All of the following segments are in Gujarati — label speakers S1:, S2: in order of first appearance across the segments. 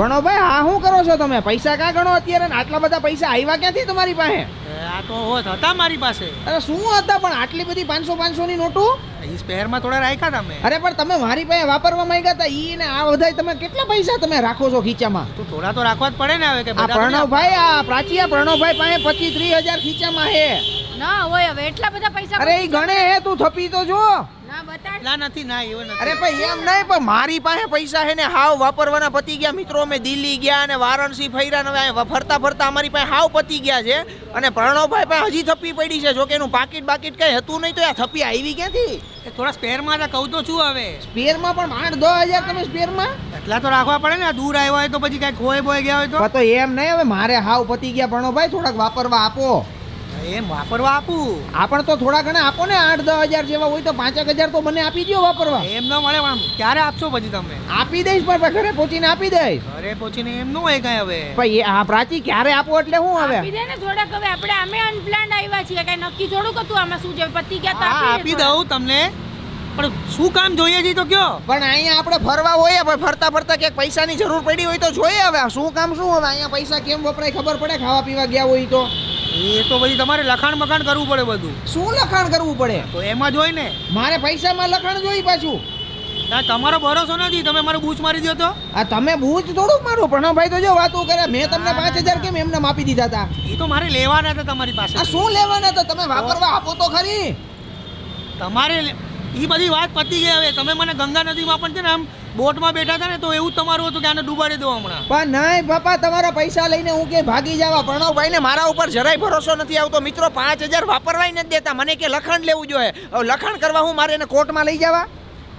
S1: પ્રણવભાઈ આ શું કરો છો તમે? પૈસા ક્યાં ગણો અત્યારે આટલા બધા પૈસા આવ્યા ક્યાંથી તમારી પાસે?
S2: આ તો હોત હતા મારી પાસે.
S1: અરે શું હતા પણ આટલી બધી પાંચસો પાંચસો ની નોટો
S2: સ્પેરમાં થોડા રાખ્યા તમે
S1: અરે પણ તમે મારી પાસે વાપરવા માંગ્યા હતા ઈ ને આ બધા તમે કેટલા પૈસા તમે રાખો છો ખીચામાં?
S2: તો થોડા તો રાખવા જ પડે ને હવે કે
S1: આ પ્રણવભાઈ આ પ્રાચી આ પ્રણવભાઈ પાસે પચીસ ત્રીસ હજાર ખીચામાં હે.
S3: ના હોય હવે એટલા બધા પૈસા
S1: અરે ઈ ગણે હે તું થપી તો જો.
S3: ના
S2: નથી ના એવું નથી.
S1: અરે ભાઈ એમ નહીં પણ મારી પાસે પૈસા હે ને હાવ વાપરવાના પતી ગયા. મિત્રો અમે દિલ્હી ગયા અને વારાણસી ફર્યા ને ફરતા ફરતા અમારી પાસે હાવ પતી ગયા છે. અને પ્રણવભાઈ પાસે હજી થપ્પી પડી છે. જોકે એનું પાકીટ બાકીટ કઈ હતું નહીં તો આ થપ્પી આવી ક્યાંથી?
S2: થોડા સ્પેરમાં કહું તો છું હવે.
S1: સ્પેરમાં પણ આઠ દસ હજાર તમે સ્પેરમાં?
S2: એટલા તો રાખવા પડે ને દૂર આવ્યા હોય તો પછી કઈ ખોય બોય ગયા હોય તો?
S1: તો એમ નહીં હવે મારે હાવ પતી ગયા. પ્રણવભાઈ થોડાક વાપરવા આપો.
S2: એમ વાપરવા આપું.
S1: આપણ તો થોડા ઘણા આપો ને આઠ દસ હજાર જેવા હોય તો પાંચેક હજાર તો મને આપી દો વાપરવા.
S2: એમ ન મળે પણ ક્યારે આપશો પછી તમે?
S1: આપી દઈશ પણ ઘરે પહોંચીને આપી દઈશ.
S2: ઘરે પહોંચીને એમ ન હોય કઈ હવે.
S1: ભાઈ આ પ્રાચી ક્યારે આપો એટલે હું હવે?
S3: આપી દે ને થોડાક હવે આપણે અમે અનપ્લાન આવ્યા છીએ કઈ નક્કી થોડું હતું આમાં શું છે પતિ ગયા તો
S2: આપી દઉં તમને. પણ શું કામ જોઈએ છે તો કયો?
S1: પણ અહીંયા આપણે ફરવા હોઈએ પણ ફરતા ફરતા ક્યાંક પૈસાની જરૂર પડી હોય તો જોઈએ હવે. શું કામ શું હવે? અહીંયા પૈસા કેમ વપરાય? ખબર પડે? ખાવા પીવા ગયા હોય તો.
S2: એ તો પછી તમારે લખાણ મખાણ કરવું પડે બધું.
S1: શું લખાણ કરવું પડે?
S2: તો એમાં જોઈ ને.
S1: મારે પૈસામાં લખાણ જોઈ પાછું.
S2: ના તમારો ભરોસો નથી. તમે મારો બૂચ મારી દો તો.
S1: આ તમે બૂચ થોડું થોડુંક મારું પ્રણવભાઈ તો જો વાતો કરે મેં તમને પાંચ હજાર કેમ એમને માપી દીધા હતા
S2: એ તો મારે લેવાના હતા તમારી પાસે.
S1: આ શું લેવાના હતા? તમે વાપરવા આપો તો ખરી.
S2: તમારે એ બધી વાત પતી ગઈ હવે. તમે મને ગંગા નદીમાં પણ છે ને આમ બોટમાં બેઠા હતા ને તો એવું તમારું હતું કે આને ડૂબાડી દો હમણાં.
S1: પણ નહીં પપ્પા તમારા પૈસા લઈને હું કે ભાગી જવા પ્રણવભાઈ ને મારા ઉપર જરાય ભરોસો નથી આવતો. મિત્રો પાંચ હજાર વાપરવાય નથી દેતા. મને કે લખાણ લેવું જોઈએ. હવે લખાણ કરવા હું મારે એને કોર્ટમાં લઈ જવા?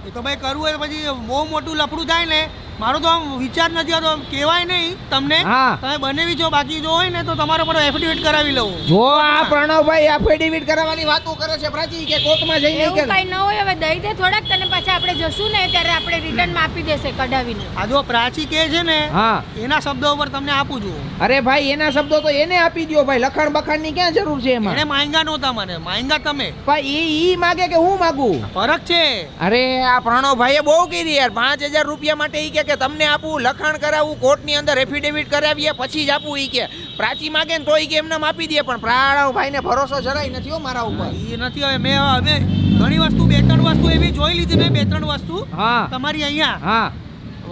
S2: એ તો ભાઈ કરવું હોય પછી બહુ મોટું લફડું થાય ને. મારો તો આમ વિચાર નથી આવતો આમ કહેવાય નહીં તમને.
S1: હા.
S2: તમે બનેવી છો બાકી જો હોય ને તો તમારે પર એફિડેવિટ કરાવી લઉં.
S1: જો આ પ્રણવભાઈ એફિડેવિટ કરાવવાની વાતો કરે છે પ્રાચી કે કોર્ટમાં જઈને
S3: એવું
S1: કે
S3: કઈ ન હોય હવે દઈ દે થોડાક તને પાછા આપણે જશું ને ત્યારે આપણે રિટર્નમાં આપી દેશે કઢાવીને.
S2: આ જો પ્રાચી કહે છે ને
S1: હા.
S2: એના શબ્દો ઉપર તમને આપું છું.
S1: અરે ભાઈ એના શબ્દો તો એને આપી દો ભાઈ લખાણ બખાણની ક્યાં જરૂર છે
S2: એને માંગા નહોતા મને માંગા તમે.
S1: ભાઈ એ ઈ માગે કે હું માગું?
S2: ફરક છે.
S1: અરે આ પ્રણવભાઈએ બહુ કીધી યાર પાંચ હજાર રૂપિયા માટે ઈ કે કે તમને આપું લખાણ કરાવું કોર્ટની અંદર એફિડેવિટ કરાવીએ પછી જ આપું એ કે. પ્રાચી માગે ને તો ઈ કે એમને આપી દે પણ પ્રણવભાઈને ભરોસો જરાય નથી હો મારા ઉપર.
S2: એ નથી હવે. મેં હવે ઘણી વસ્તુ બે ત્રણ વસ્તુ એવી જોઈ લીધી મેં બે ત્રણ વસ્તુ.
S1: હા.
S2: તમારી અહીંયા.
S1: હા.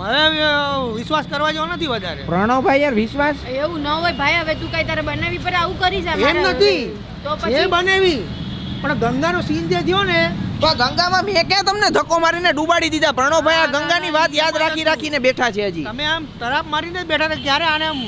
S2: હવે વિશ્વાસ કરવા જેવો નથી વધારે.
S1: પ્રણવભાઈ યાર વિશ્વાસ?
S3: એવું ન હોય ભાઈ હવે તું કઈ તારે બનાવી પર આવું કરી જા
S2: એમ નથી.
S3: તો
S2: એ
S3: પછી
S2: બનાવી. પણ ગંગાનો સીન જે થયો ને
S1: તો ગંગામાં મેં ક્યાં તમને ધક્કો મારીને ડૂબાડી દીધા? પ્રણવભાઈ આ ગંગાની વાત યાદ રાખી રાખીને બેઠા છે હજી.
S2: તમે આમ તરાપ મારીને જ બેઠા હતા ક્યારે આને આમ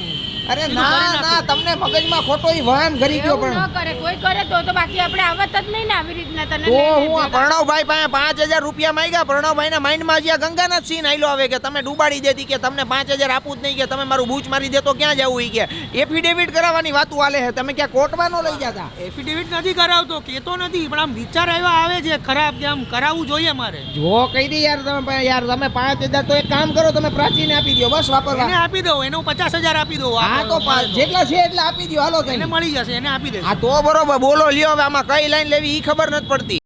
S1: અરે ના ના તમને મગજમાં ખોટો ઈ વહન કરી ગયો પણ.
S3: ન કરે કોઈ કરે તો તો બાકી આપણે આવત જ નહીં ને આવી રીતના તને
S1: તો હું આ પ્રણવભાઈ પાસે પાંચ હજાર રૂપિયા માંગ્યા. પ્રણવભાઈના માઇન્ડમાં જ્યાં ગંગાના સીન આયલો આવે કે તમે ડૂબાડી દેતી કે તમને પાંચ હજાર આપવું જ નહીં કે તમે મારું બૂચ મારી દે તો ક્યાં જવું ઈ કે? એફિડેવિટ કરાવવાની વાતું આલે છે. તમે ક્યાં કોર્ટમાં નો લઈ જતા?
S2: એફિડેવિટ નથી કરાવતો કેતો નથી પણ આમ વિચાર આવ્યો આવે છે ખરાબ કે આમ કરાવવું જોઈએ મારે.
S1: જો કહી દે યાર તમે યાર તમે પાંચ હજાર તો એક કામ કરો તમે પ્રાચીને આપી દો બસ
S2: એને
S1: વાપરવા
S2: આપી દઉં એને હું પચાસ હજાર આપી દઉં.
S1: હા તો જેટલા છે એટલા આપી દો હાલો
S2: એને મળી જશે એને આપી દે
S1: હા તો બરોબર. બોલો લ્યો હવે આમાં કઈ લાઈન લેવી એ ખબર નથી પડતી.